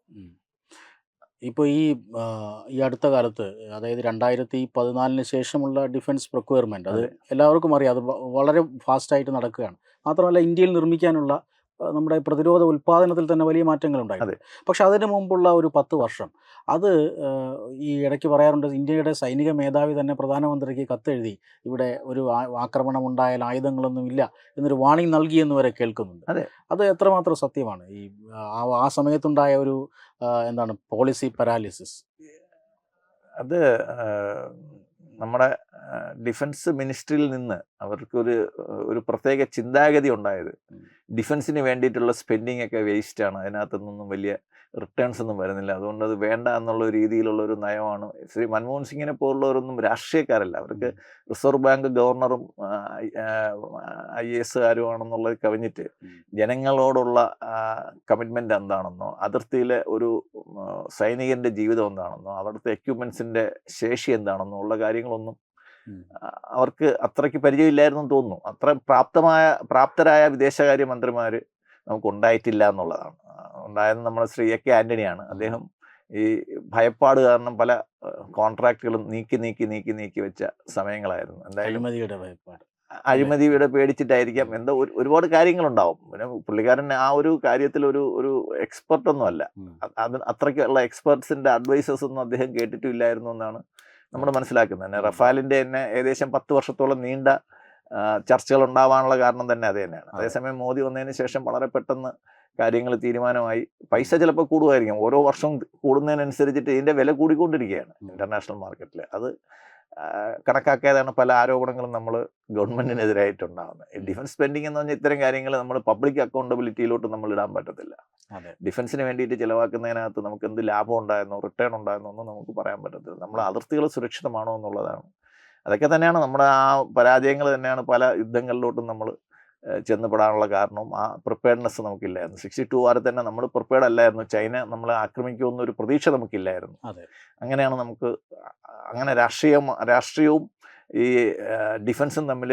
ഇപ്പോൾ ഈ ഈ അടുത്ത കാലത്ത് അതായത് രണ്ടായിരത്തി പതിനാലിന് ശേഷമുള്ള ഡിഫൻസ് പ്രൊക്വയർമെന്റ് അത് എല്ലാവർക്കും അറിയാം അത് വളരെ ഫാസ്റ്റായിട്ട് നടക്കുകയാണ്. മാത്രമല്ല ഇന്ത്യയിൽ നിർമ്മിക്കാനുള്ള നമ്മുടെ പ്രതിരോധ ഉൽപ്പാദനത്തിൽ തന്നെ വലിയ മാറ്റങ്ങൾ ഉണ്ടായിരുന്നു പക്ഷെ അതിനു മുമ്പുള്ള ഒരു പത്ത് വർഷം അത് ഈ ഇടയ്ക്ക് പറയാറുണ്ട് ഇന്ത്യയുടെ സൈനിക മേധാവി തന്നെ പ്രധാനമന്ത്രിക്ക് കത്തെഴുതി ഇവിടെ ഒരു ആക്രമണം ഉണ്ടായാൽ ആയുധങ്ങളൊന്നും ഇല്ല എന്നൊരു വാണിംഗ് നൽകിയെന്ന് വരെ കേൾക്കുന്നുണ്ട്. അതെ. അത് എത്രമാത്രം സത്യമാണ്? ഈ ആ സമയത്തുണ്ടായ ഒരു എന്താണ് പോളിസി പാരാലിസിസ്? അത് നമ്മുടെ ഡിഫൻസ് മിനിസ്ട്രിയിൽ നിന്ന് അവർക്കൊരു ഒരു പ്രത്യേക ചിന്താഗതി ഉണ്ടായത്. ഡിഫൻസിന് വേണ്ടിയിട്ടുള്ള സ്പെൻഡിങ് ഒക്കെ വേസ്റ്റാണ് അതിനകത്തൊന്നും വലിയ റിട്ടേൺസ് ഒന്നും വരുന്നില്ല. അതുകൊണ്ട് അത് വേണ്ട എന്നുള്ള രീതിയിലുള്ള ഒരു നയമാണ്. ശ്രീ മൻമോഹൻ സിംഗിനെ പോലുള്ളവരൊന്നും രാഷ്ട്രീയക്കാരല്ല. അവർക്ക് റിസർവ് ബാങ്ക് ഗവർണറും ഐ എസ് ആരുമാണെന്നുള്ളത് കവിഞ്ഞിട്ട് ജനങ്ങളോടുള്ള കമ്മിറ്റ്മെന്റ് എന്താണെന്നോ അതിർത്തിയിലെ ഒരു സൈനികന്റെ ജീവിതം എന്താണെന്നോ അവിടുത്തെ എക്യുപ്മെൻസിന്റെ ശേഷി എന്താണെന്നോ ഉള്ള കാര്യങ്ങളൊന്നും അവർക്ക് അത്രയ്ക്ക് പരിചയമില്ലായിരുന്നു തോന്നുന്നു. അത്ര പ്രാപ്തമായ പ്രാപ്തരായ വിദേശകാര്യ മന്ത്രിമാർ നമുക്ക് ഉണ്ടായിട്ടില്ല എന്നുള്ളതാണ് ഉണ്ടായത് നമ്മുടെ ശ്രീ എ കെ ആന്റണിയാണ്. അദ്ദേഹം ഈ ഭയപ്പാട് കാരണം പല കോൺട്രാക്റ്റുകളും നീക്കി നീക്കി നീക്കി നീക്കി വെച്ച സമയങ്ങളായിരുന്നു. എന്തായാലും അഴിമതിയുടെ ഭയപ്പാട്. അഴിമതിയുടെ പേടിച്ചിട്ടായിരിക്കാം. എന്തോ ഒരു- ഒരുപാട് കാര്യങ്ങളുണ്ടാവും. പിന്നെ പുള്ളിക്കാരൻ ആ ഒരു കാര്യത്തിൽ ഒരു ഒരു എക്സ്പെർട്ട് ഒന്നും അല്ല അത് അത്രയ്ക്കുള്ള എക്സ്പെർട്സിന്റെ അഡ്വൈസസ് ഒന്നും അദ്ദേഹം കേട്ടിട്ടില്ലായിരുന്നു എന്നാണ് നമ്മൾ മനസ്സിലാക്കുന്നത്. തന്നെ റഫാലിന്റെ തന്നെ ഏകദേശം പത്ത് വർഷത്തോളം നീണ്ട ചർച്ചകൾ ഉണ്ടാവാനുള്ള കാരണം തന്നെ അത് തന്നെയാണ്. അതെ. അതേസമയം മോദി വന്നതിന് ശേഷം വളരെ പെട്ടെന്ന് കാര്യങ്ങൾ തീരുമാനമായി. പൈസ ചിലപ്പോൾ കൂടുമായിരിക്കും. ഓരോ വർഷവും കൂടുന്നതിനനുസരിച്ചിട്ട് ഇതിന്റെ വില കൂടിക്കൊണ്ടിരിക്കുകയാണ് ഇന്റർനാഷണൽ ഇന്റർനാഷണൽ മാർക്കറ്റിൽ. അത് കണക്കാക്കിയതാണ് കണക്കാക്കാതെയാണ് പല ആരോപണങ്ങളും നമ്മൾ ഗവൺമെന്റിനെതിരായിട്ടുണ്ടാകുന്നത് ഡിഫൻസ് സ്പെൻഡിങ് എന്ന് പറഞ്ഞാൽ ഇത്തരം കാര്യങ്ങൾ നമ്മൾ പബ്ലിക് അക്കൗണ്ടബിലിറ്റിയിലോട്ട് നമ്മൾ ഇടാൻ പറ്റത്തില്ല. ഡിഫൻസിന് വേണ്ടിയിട്ട് ചിലവാക്കുന്നതിനകത്ത് നമുക്ക് എന്ത് ലാഭം ഉണ്ടായെന്നോ റിട്ടേൺ ഉണ്ടായെന്നോ ഒന്നും നമുക്ക് പറയാൻ പറ്റത്തില്ല. നമ്മൾ അതിർത്തികൾ സുരക്ഷിതമാണോ എന്നുള്ളതാണ് അതൊക്കെ തന്നെയാണ് നമ്മുടെ ആ പരാജയങ്ങൾ തന്നെയാണ് പല യുദ്ധങ്ങളിലോട്ടും നമ്മൾ ചെന്നപ്പെടാനുള്ള കാരണവും ആ പ്രിപ്പയർനെസ് നമുക്കില്ലായിരുന്നു. സിക്സ്റ്റി ടു വാറിൽ തന്നെ നമ്മൾ പ്രിപ്പയർഡ് അല്ലായിരുന്നു. ചൈന നമ്മളെ ആക്രമിക്കുമെന്ന ഒരു പ്രതീക്ഷ നമുക്കില്ലായിരുന്നു. അങ്ങനെയാണ് നമുക്ക് അങ്ങനെ രാഷ്ട്രീയം രാഷ്ട്രീയവും ഈ ഡിഫൻസും തമ്മിൽ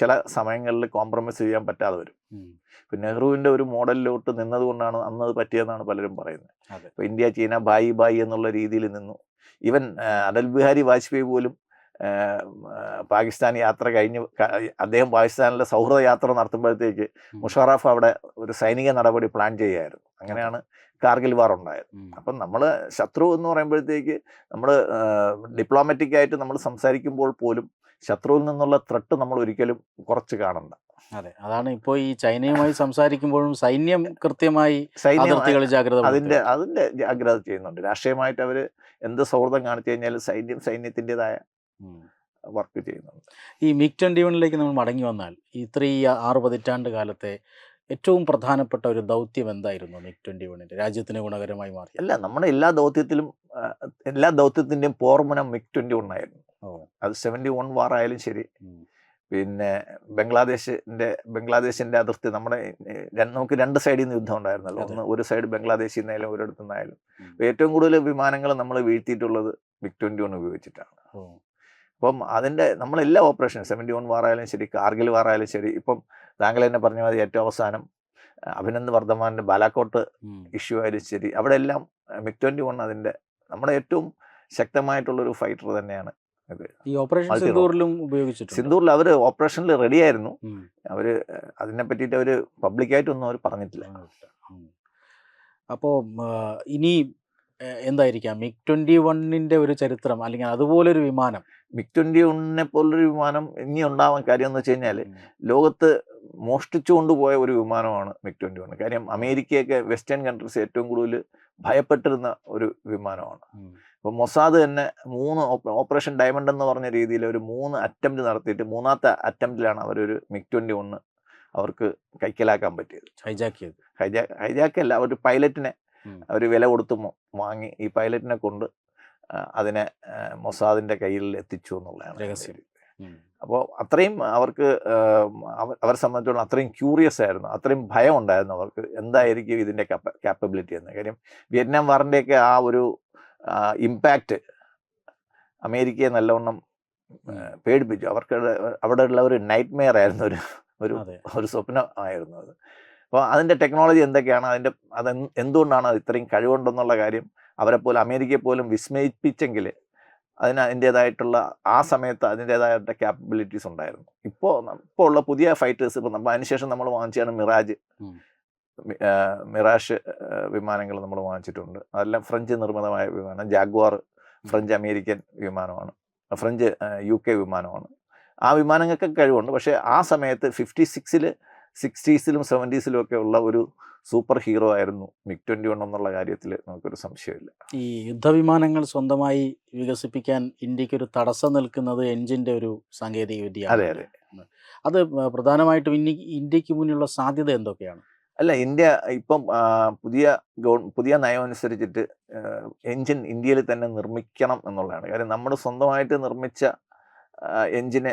ചില സമയങ്ങളിൽ കോംപ്രമൈസ് ചെയ്യാൻ പറ്റാതെ വരും. ഇപ്പം നെഹ്റുവിന്റെ ഒരു മോഡലിലോട്ട് നിന്നതുകൊണ്ടാണ് അന്ന് അത് പറ്റിയതെന്നാണ് പലരും പറയുന്നത്. ഇപ്പം ഇപ്പോൾ ഇന്ത്യ ചൈന ബായി ബായി എന്നുള്ള രീതിയിൽ നിന്നു. ഈവൻ അടൽ ബിഹാരി വാജ്പേയി പോലും പാകിസ്ഥാൻ യാത്ര കഴിഞ്ഞ് അദ്ദേഹം പാകിസ്ഥാനിലെ സൗഹൃദ യാത്ര നടത്തുമ്പോഴത്തേക്ക്. മുഷറഫ് അവിടെ ഒരു സൈനിക നടപടി പ്ലാൻ ചെയ്യുമായിരുന്നു അങ്ങനെയാണ് കാർഗിൽ വാർ ഉണ്ടായത്. അപ്പം നമ്മൾ ശത്രു എന്ന് പറയുമ്പോഴത്തേക്ക് നമ്മൾ ഡിപ്ലോമാറ്റിക് ആയിട്ട് നമ്മൾ സംസാരിക്കുമ്പോൾ പോലും ശത്രുവിൽ നിന്നുള്ള ത്രട്ട് നമ്മൾ ഒരിക്കലും കുറച്ച് കാണണ്ട അതെ അതാണ് ഇപ്പോൾ ഈ ചൈനയുമായി സംസാരിക്കുമ്പോഴും സൈന്യം കൃത്യമായി സൈന്യം ജാഗ്രത അതിന്റെ അതിന്റെ അതിന്റെ ജാഗ്രത ചെയ്യുന്നുണ്ട് രാഷ്ട്രീയമായിട്ട് അവർ എന്ത് സൗഹൃദം കാണിച്ചു കഴിഞ്ഞാൽ സൈന്യം സൈന്യത്തിന്റെതായ. വർക്ക് ചെയ്യുന്നത് ഈ മിഗ് ട്വന്റി വണ്ണിലേക്ക് നമ്മൾ മടങ്ങി വന്നാൽ ഈ ആറ് പതിറ്റാണ്ട് കാലത്തെ ഏറ്റവും പ്രധാനപ്പെട്ട ഒരു ദൗത്യം എന്തായിരുന്നു മിഗ് ട്വന്റി വണ്ണിന്റെ രാജ്യത്തിന് ഗുണകരമായി മാറി. അല്ല നമ്മുടെ എല്ലാ ദൗത്യത്തിലും എല്ലാ ദൗത്യത്തിന്റെയും പോർമനം മിക് ട്വന്റി വൺ ആയിരുന്നു അത് സെവന്റി വൺ വാർ ആയാലും ശരി. പിന്നെ ബംഗ്ലാദേശിന്റെ ബംഗ്ലാദേശിന്റെ അതിർത്തി നമ്മുടെ നമുക്ക് രണ്ട് സൈഡിൽ നിന്ന് യുദ്ധം ഉണ്ടായിരുന്നല്ലോ. ഒന്ന് ഒരു സൈഡ് ബംഗ്ലാദേശിൽ നിന്നായാലും ഒരിടത്തു നിന്നായാലും ഏറ്റവും കൂടുതൽ വിമാനങ്ങൾ നമ്മൾ വീഴ്ത്തിയിട്ടുള്ളത് മിക് ട്വന്റി വൺ ഉപയോഗിച്ചിട്ടാണ് അപ്പം അതിന്റെ നമ്മളെല്ലാ ഓപ്പറേഷൻ സെവന്റി വൺ വാർ ആയാലും ശരി കാർഗിൽ വാർ ആയാലും ശരി ഇപ്പം താങ്കൾ തന്നെ പറഞ്ഞ മതി ഏറ്റവും അവസാനം അഭിനന്ദ് വർദ്ധമാന്റെ ബാലാക്കോട്ട്. ഇഷ്യൂ ആയാലും ശരി അവിടെ എല്ലാം മിക് ട്വന്റി വൺ അതിന്റെ നമ്മുടെ ഏറ്റവും ശക്തമായിട്ടുള്ളൊരു ഫൈറ്റർ തന്നെയാണ് ഈ ഓപ്പറേഷൻ സിന്ദൂറിലും ഉപയോഗിച്ചിട്ടുണ്ട്? സിന്ദൂറിൽ അവർ ഓപ്പറേഷനിൽ റെഡി ആയിരുന്നു. അവർ അവർ അതിനെ പറ്റിയിട്ട് അവർ പബ്ലിക്കായിട്ടൊന്നും അവർ പറഞ്ഞിട്ടില്ല. അപ്പോൾ ഇനി എന്തായിരിക്കാം മിഗ് ട്വന്റി വണ്ണിന്റെ ഒരു ചരിത്രം അല്ലെങ്കിൽ അതുപോലൊരു വിമാനം മിഗ് ട്വന്റി വണ്ണിനെ പോലൊരു വിമാനം ഇനി ഉണ്ടാവാൻ കാര്യം എന്ന് വെച്ച് കഴിഞ്ഞാൽ. ലോകത്ത് മോഷ്ടിച്ചുകൊണ്ടുപോയ ഒരു വിമാനമാണ് മിഗ് ട്വന്റി വൺ കാര്യം അമേരിക്കയൊക്കെ വെസ്റ്റേൺ കൺട്രീസ് ഏറ്റവും കൂടുതൽ ഭയപ്പെട്ടിരുന്ന ഒരു വിമാനമാണ്. അപ്പോൾ മൊസാദ് തന്നെ മൂന്ന് ഓപ്പറേഷൻ ഡയമണ്ട് എന്ന് പറഞ്ഞ രീതിയിൽ ഒരു മൂന്ന് അറ്റംപ്റ്റ് നടത്തിയിട്ട് മൂന്നാമത്തെ അറ്റംപ്റ്റിലാണ് അവരൊരു മിഗ് ട്വന്റി ഒന്ന് അവർക്ക് കൈക്കലാക്കാൻ പറ്റിയത് ഹൈജാക്ക് ചെയ്ത് ഹൈജാ ഹൈജാക്കല്ല ഒരു പൈലറ്റിനെ. അവർ വില കൊടുത്ത് വാങ്ങി ഈ പൈലറ്റിനെ കൊണ്ട് അതിനെ മൊസാദിന്റെ മൊസാദിന്റെ കയ്യിൽ എത്തിച്ചു എന്നുള്ളതാണ് രഹസ്യം. അപ്പോൾ അത്രയും അവർക്ക് അവർ അവരെ സംബന്ധിച്ചോളം അത്രയും ക്യൂറിയസ് ആയിരുന്നു. അത്രയും ഭയം ഉണ്ടായിരുന്നു അവർക്ക് എന്തായിരിക്കും ഇതിന്റെ കാപ്പബിലിറ്റി എന്ന് കാര്യം. വിയറ്റ്നാം വാറിന്റെയൊക്കെ ആ ഒരു ഇമ്പാക്റ്റ് അമേരിക്കയെ നല്ലവണ്ണം പേടിപ്പിച്ചു. അവർക്ക് അവിടെ ഉള്ള ഒരു നൈറ്റ് മെയർ ആയിരുന്നു ഒരു ഒരു സ്വപ്നം ഒരു സ്വപ്നമായിരുന്നു അത്. അപ്പോൾ അതിന്റെ ടെക്നോളജി എന്തൊക്കെയാണ്? അതിന്റെ അത് എന്തുകൊണ്ടാണ് അത് ഇത്രയും കഴിവുണ്ടെന്നുള്ള കാര്യം അവരെ പോലും അമേരിക്കയെ പോലും വിസ്മയിപ്പിച്ചെങ്കിൽ അതിന് അതിന്റേതായിട്ടുള്ള ആ സമയത്ത് അതിന്റേതായ ക്യാപ്പബിലിറ്റീസ് ഉണ്ടായിരുന്നു. ഇപ്പോൾ ഇപ്പോൾ ഉള്ള പുതിയ ഫൈറ്റേഴ്സ് ഇപ്പോൾ നമ്മൾ അതിനുശേഷം നമ്മൾ വാങ്ങിച്ചാണ് മിറാജ്. മിറാഷ് വിമാനങ്ങൾ നമ്മൾ വാങ്ങിച്ചിട്ടുണ്ട്. അതെല്ലാം ഫ്രഞ്ച് നിർമ്മിതമായ വിമാനം. ജാഗ്വാർ ഫ്രഞ്ച് അമേരിക്കൻ വിമാനമാണ്. ഫ്രഞ്ച് യു കെ വിമാനമാണ്. ആ വിമാനങ്ങൾക്ക് കഴിവുണ്ട്. പക്ഷേ ആ സമയത്ത് ഫിഫ്റ്റി സിക്സിൽ സിക്സ്റ്റീസിലും സെവന്റീസിലും ഒക്കെ ഉള്ള ഒരു സൂപ്പർ ഹീറോ ആയിരുന്നു മിക് ട്വന്റി വൺ എന്നുള്ള കാര്യത്തിൽ നമുക്കൊരു സംശയമില്ല. ഈ യുദ്ധവിമാനങ്ങൾ സ്വന്തമായി വികസിപ്പിക്കാൻ ഇന്ത്യയ്ക്ക് ഒരു തടസ്സം നിൽക്കുന്നത് എഞ്ചിന്റെ ഒരു സാങ്കേതിക വിദ്യ അതെ അതെ. അത് പ്രധാനമായിട്ടും ഇനി ഇന്ത്യയ്ക്ക് മുന്നിലുള്ള സാധ്യത എന്തൊക്കെയാണ്? അല്ല ഇന്ത്യ ഇപ്പം പുതിയ ഗവൺ പുതിയ നയം അനുസരിച്ചിട്ട് എഞ്ചിൻ ഇന്ത്യയിൽ തന്നെ നിർമ്മിക്കണം എന്നുള്ളതാണ്. കാര്യം നമ്മൾ സ്വന്തമായിട്ട് നിർമ്മിച്ച എൻജിന്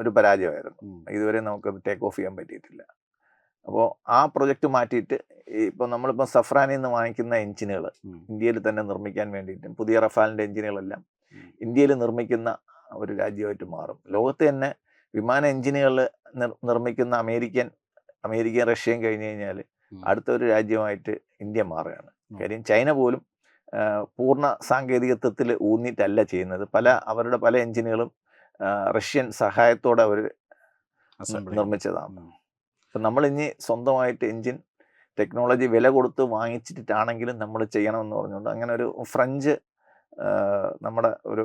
ഒരു പരാജയമായിരുന്നു. ഇതുവരെ നമുക്ക് ടേക്ക് ഓഫ് ചെയ്യാൻ പറ്റിയിട്ടില്ല. അപ്പോൾ ആ പ്രൊജക്റ്റ് മാറ്റിയിട്ട് ഇപ്പോൾ നമ്മളിപ്പോൾ സഫ്രാനിൽ നിന്ന് വാങ്ങിക്കുന്ന എഞ്ചിനുകൾ ഇന്ത്യയിൽ തന്നെ നിർമ്മിക്കാൻ വേണ്ടിയിട്ടും പുതിയ റഫാലിന്റെ എഞ്ചിനുകളെല്ലാം. ഇന്ത്യയിൽ നിർമ്മിക്കുന്ന ഒരു രാജ്യമായിട്ട് മാറും. ലോകത്ത് തന്നെ വിമാന എഞ്ചിനുകൾ നിർമ്മിക്കുന്ന അമേരിക്കൻ അമേരിക്കയും റഷ്യയും കഴിഞ്ഞ് കഴിഞ്ഞാൽ അടുത്തൊരു അടുത്ത ഒരു രാജ്യമായിട്ട് ഇന്ത്യ മാറുകയാണ്. കാര്യം ചൈന പോലും പൂർണ സാങ്കേതികത്വത്തിൽ ഊന്നിയിട്ടല്ല ചെയ്യുന്നത്. പല അവരുടെ പല എഞ്ചിനുകളും റഷ്യൻ സഹായത്തോടെ അവർ നിർമ്മിച്ചതാണ്. അപ്പം നമ്മൾ ഇനി സ്വന്തമായിട്ട് എഞ്ചിൻ ടെക്നോളജി വില കൊടുത്ത് വാങ്ങിച്ചിട്ടാണെങ്കിലും നമ്മൾ ചെയ്യണമെന്ന് പറഞ്ഞുകൊണ്ട് അങ്ങനെ ഒരു ഫ്രഞ്ച് നമ്മുടെ ഒരു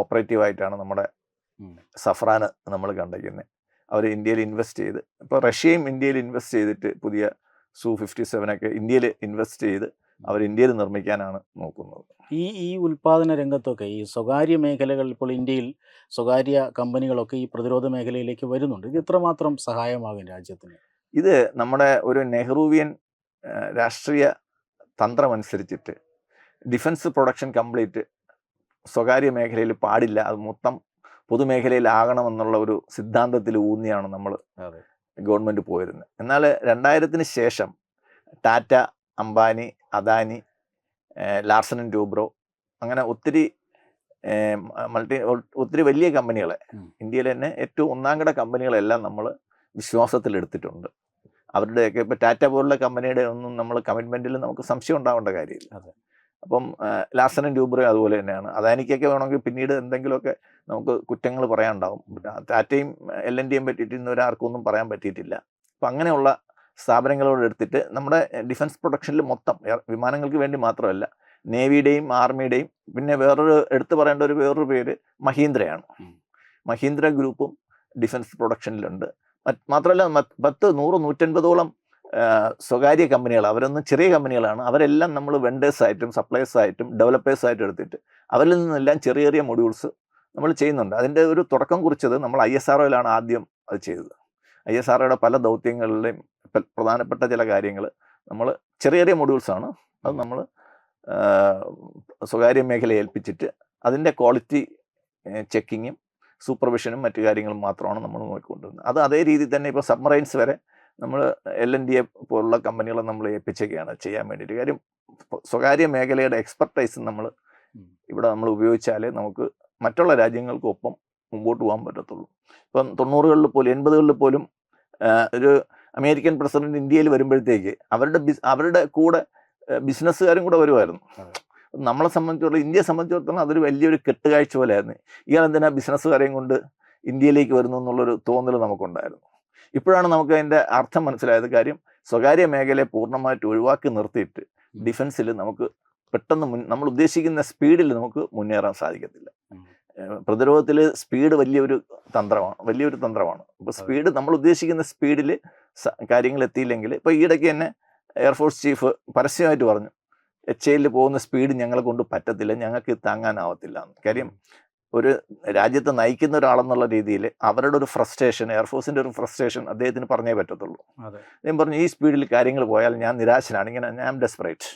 ഓപ്പറേറ്റീവായിട്ടാണ് നമ്മുടെ. സഫ്രാന് നമ്മൾ കണ്ടിരിക്കുന്നത് അവർ ഇന്ത്യയിൽ ഇൻവെസ്റ്റ് ചെയ്ത് ഇപ്പോൾ റഷ്യയും ഇന്ത്യയിൽ ഇൻവെസ്റ്റ് ചെയ്തിട്ട് പുതിയ സു ഫിഫ്റ്റി സെവനൊക്കെ ഇന്ത്യയിൽ ഇൻവെസ്റ്റ് ചെയ്ത് അവർ ഇന്ത്യയിൽ നിർമ്മിക്കാനാണ് നോക്കുന്നത്. ഈ ഈ ഉൽപാദന രംഗത്തൊക്കെ ഈ സ്വകാര്യ മേഖലകൾ ഇപ്പോൾ ഇന്ത്യയിൽ സ്വകാര്യ കമ്പനികളൊക്കെ ഈ പ്രതിരോധ മേഖലയിലേക്ക് വരുന്നുണ്ട്. ഇത് എത്രമാത്രം സഹായമാകും രാജ്യത്തിന്. ഇത് നമ്മുടെ ഒരു നെഹ്റുവിയൻ രാഷ്ട്രീയ തന്ത്രമനുസരിച്ചിട്ട് ഡിഫൻസ് പ്രൊഡക്ഷൻ കംപ്ലീറ്റ് സ്വകാര്യ മേഖലയിൽ പാടില്ല. അത് മൊത്തം പൊതുമേഖലയിലാകണമെന്നുള്ള ഒരു സിദ്ധാന്തത്തിൽ ഊന്നിയാണ് നമ്മൾ ഗവൺമെന്റ് പോയിരുന്നത്. എന്നാൽ രണ്ടായിരത്തിന് ശേഷം Tata Ambani Adani Larsen and Toubro അങ്ങനെ ഒത്തിരി മൾട്ടി ഒത്തിരി വലിയ കമ്പനികളെ. ഇന്ത്യയിൽ തന്നെ ഏറ്റവും ഒന്നാംകിട കമ്പനികളെല്ലാം നമ്മൾ വിശ്വാസത്തിലെടുത്തിട്ടുണ്ട്. അവരുടെയൊക്കെ ഇപ്പോൾ ടാറ്റ പോലുള്ള കമ്പനിയുടെ ഒന്നും നമ്മൾ കമ്മിറ്റ്മെന്റിൽ നമുക്ക് സംശയം ഉണ്ടാവേണ്ട കാര്യമില്ല. അപ്പം ആൻഡ് ട്യൂബ്രോ അതുപോലെ തന്നെയാണ്. അദാനിക്കൊക്കെ വേണമെങ്കിൽ പിന്നീട് എന്തെങ്കിലുമൊക്കെ നമുക്ക് കുറ്റങ്ങൾ പറയാനുണ്ടാവും. ടാറ്റയും എൽ എൻ ഡിയും പറ്റിയിട്ട് ഇന്ന് ഒരാർക്കും ഒന്നും പറയാൻ പറ്റിയിട്ടില്ല. അപ്പം അങ്ങനെയുള്ള സ്ഥാപനങ്ങളോട് എടുത്തിട്ട് നമ്മുടെ ഡിഫൻസ് പ്രൊഡക്ഷനിൽ മൊത്തം വിമാനങ്ങൾക്ക് വേണ്ടി മാത്രമല്ല നേവിയുടെയും ആർമിയുടെയും പിന്നെ വേറൊരു എടുത്തു പറയേണ്ട ഒരു വേറൊരു പേര് മഹീന്ദ്രയാണ്. മഹീന്ദ്ര ഗ്രൂപ്പും ഡിഫൻസ് പ്രൊഡക്ഷനിലുണ്ട് മാത്രമല്ല പത്ത് നൂറ് നൂറ്റൻപതോളം സ്വകാര്യ കമ്പനികൾ അവരൊന്നും ചെറിയ കമ്പനികളാണ്. അവരെല്ലാം നമ്മൾ വെണ്ടേഴ്സായിട്ടും ആയിട്ടും ഡെവലപ്പേഴ്സായിട്ടും എടുത്തിട്ട് അവരിൽ നിന്നെല്ലാം ചെറിയ ചെറിയ മൊഡ്യൂൾസ് നമ്മൾ ചെയ്യുന്നുണ്ട്. അതിന്റെ ഒരു തുടക്കം കുറിച്ചത് നമ്മൾ ഐ എസ് ആർ ആദ്യം അത് ചെയ്തത്. ഐ എസ് ആർ പല ദൗത്യങ്ങളിലെയും പ്രധാനപ്പെട്ട ചില കാര്യങ്ങൾ നമ്മൾ ചെറിയ ചെറിയ മൊഡ്യൂൾസാണ്. അത് നമ്മൾ സ്വകാര്യ മേഖലയെ ഏൽപ്പിച്ചിട്ട് അതിന്റെ ക്വാളിറ്റി ചെക്കിങ്ങും സൂപ്പർവിഷനും മറ്റു കാര്യങ്ങളും മാത്രമാണ് നമ്മൾ നോക്കിക്കൊണ്ടിരുന്നത്. അത് അതേ രീതിയിൽ തന്നെ ഇപ്പോൾ സബ്മറൈൻസ് വരെ നമ്മൾ എൽ എൻ ഡി എ പോലുള്ള കമ്പനികളെ നമ്മൾ ഏൽപ്പിച്ചൊക്കെയാണ് ചെയ്യാൻ വേണ്ടിയിട്ട്. കാര്യം സ്വ- സ്വകാര്യ മേഖലയുടെ എക്സ്പെർട്ടൈസ് നമ്മൾ. ഇവിടെ നമ്മൾ ഉപയോഗിച്ചാലേ നമുക്ക് മറ്റുള്ള രാജ്യങ്ങൾക്കൊപ്പം മുമ്പോട്ട് പോകാൻ പറ്റത്തുള്ളൂ. ഇപ്പം തൊണ്ണൂറുകളിൽ പോലും എൺപതുകളിൽ പോലും ഒരു അമേരിക്കൻ പ്രസിഡന്റ് ഇന്ത്യയിൽ വരുമ്പോഴത്തേക്ക് അവരുടെ ബിസ് അവരുടെ കൂടെ ബിസിനസ്സുകാരും കൂടെ വരുമായിരുന്നു. നമ്മളെ സംബന്ധിച്ചിടത്തോളം ഇന്ത്യയെ സംബന്ധിച്ചിടത്തോളം അതൊരു വലിയൊരു കെട്ടുകാഴ്ച പോലെയായിരുന്നു. ഇയാൾ എന്തിനാ ബിസിനസ്സുകാരെയും കൊണ്ട് ഇന്ത്യയിലേക്ക് വരുന്നു എന്നുള്ളൊരു തോന്നൽ നമുക്കുണ്ടായിരുന്നു. ഇപ്പോഴാണ് നമുക്ക് അതിന്റെ അർത്ഥം മനസ്സിലായത് കാര്യം സ്വകാര്യ മേഖലയെ പൂർണമായിട്ട് ഒഴിവാക്കി നിർത്തിയിട്ട് ഡിഫൻസിൽ നമുക്ക് പെട്ടെന്ന് മുൻ നമ്മൾ ഉദ്ദേശിക്കുന്ന സ്പീഡിൽ നമുക്ക് മുന്നേറാൻ സാധിക്കത്തില്ല. പ്രതിരോധത്തിൽ സ്പീഡ് വലിയൊരു തന്ത്രമാണ് വലിയൊരു തന്ത്രമാണ്. അപ്പോൾ സ്പീഡ് നമ്മൾ ഉദ്ദേശിക്കുന്ന സ്പീഡിൽ കാര്യങ്ങൾ എത്തിയില്ലെങ്കിൽ ഇപ്പോൾ ഈയിടയ്ക്ക് തന്നെ എയർഫോഴ്സ് ചീഫ് പരസ്യമായിട്ട് പറഞ്ഞു എച്ച് എയിൽ പോകുന്ന സ്പീഡ് ഞങ്ങളെ കൊണ്ട് പറ്റത്തില്ല ഞങ്ങൾക്ക് താങ്ങാനാവത്തില്ല. കാര്യം ഒരു രാജ്യത്തെ നയിക്കുന്ന ഒരാളെന്നുള്ള രീതിയിൽ അവരുടെ ഒരു ഫ്രസ്ട്രേഷൻ എയർഫോഴ്സിന്റെ ഒരു ഫ്രസ്ട്രേഷൻ അദ്ദേഹത്തിന് പറഞ്ഞേ പറ്റത്തുള്ളൂ. അദ്ദേഹം പറഞ്ഞു ഈ സ്പീഡിൽ കാര്യങ്ങൾ പോയാൽ ഞാൻ നിരാശനാണ് ഇങ്ങനെ ഞാൻ ഡെസ്പറേറ്റ്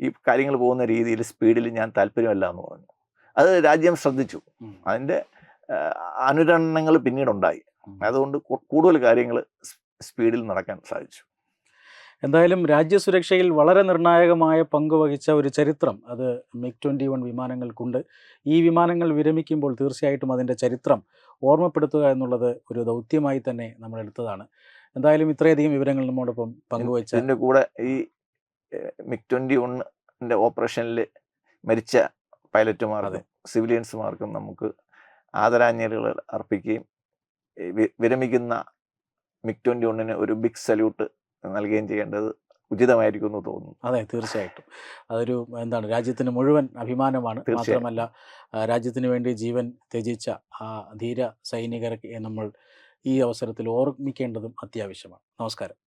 ഈ കാര്യങ്ങൾ പോകുന്ന രീതിയിൽ സ്പീഡിൽ ഞാൻ താല്പര്യമല്ല എന്ന് പറഞ്ഞു. അത് രാജ്യം ശ്രദ്ധിച്ചു. അതിന്റെ അനുരണനങ്ങൾ പിന്നീടുണ്ടായി. അതുകൊണ്ട് കൂടുതൽ കാര്യങ്ങൾ സ്പീഡിൽ നടക്കാൻ സാധിച്ചു. എന്തായാലും രാജ്യസുരക്ഷയിൽ വളരെ നിർണായകമായ പങ്ക് വഹിച്ച ഒരു ചരിത്രം അത് മിഗ് ട്വന്റി വൺ വിമാനങ്ങൾക്കുണ്ട്. ഈ വിമാനങ്ങൾ വിരമിക്കുമ്പോൾ തീർച്ചയായിട്ടും അതിന്റെ ചരിത്രം ഓർമ്മപ്പെടുത്തുക എന്നുള്ളത് ഒരു ദൗത്യമായി തന്നെ നമ്മൾ എടുത്തതാണ്. എന്തായാലും ഇത്രയധികം വിവരങ്ങൾ നമ്മോടൊപ്പം പങ്കുവച്ച ഇതിന്റെ കൂടെ ഈ മിഗ് ട്വന്റി വണ്ണിന്റെ ഓപ്പറേഷനിൽ മരിച്ച പൈലറ്റുമാർക്കും സിവിലിയൻസുമാർക്കും നമുക്ക് ആദരാഞ്ജലികൾ അർപ്പിക്കുകയും വിരമിക്കുന്ന മിക് ട്വന്റി വണ്ണിന് ഒരു ബിഗ് സല്യൂട്ട് നൽകുകയും ചെയ്യേണ്ടത് ഉചിതമായിരിക്കും എന്ന് തോന്നുന്നു. അതെ തീർച്ചയായിട്ടും. അതൊരു എന്താണ് രാജ്യത്തിന് മുഴുവൻ അഭിമാനമാണ്. മാത്രമല്ല രാജ്യത്തിന് വേണ്ടി ജീവൻ ത്യജിച്ച ആ ധീര സൈനികരെ നമ്മൾ ഈ അവസരത്തിൽ ഓർമ്മിക്കേണ്ടതും അത്യാവശ്യമാണ്. നമസ്കാരം.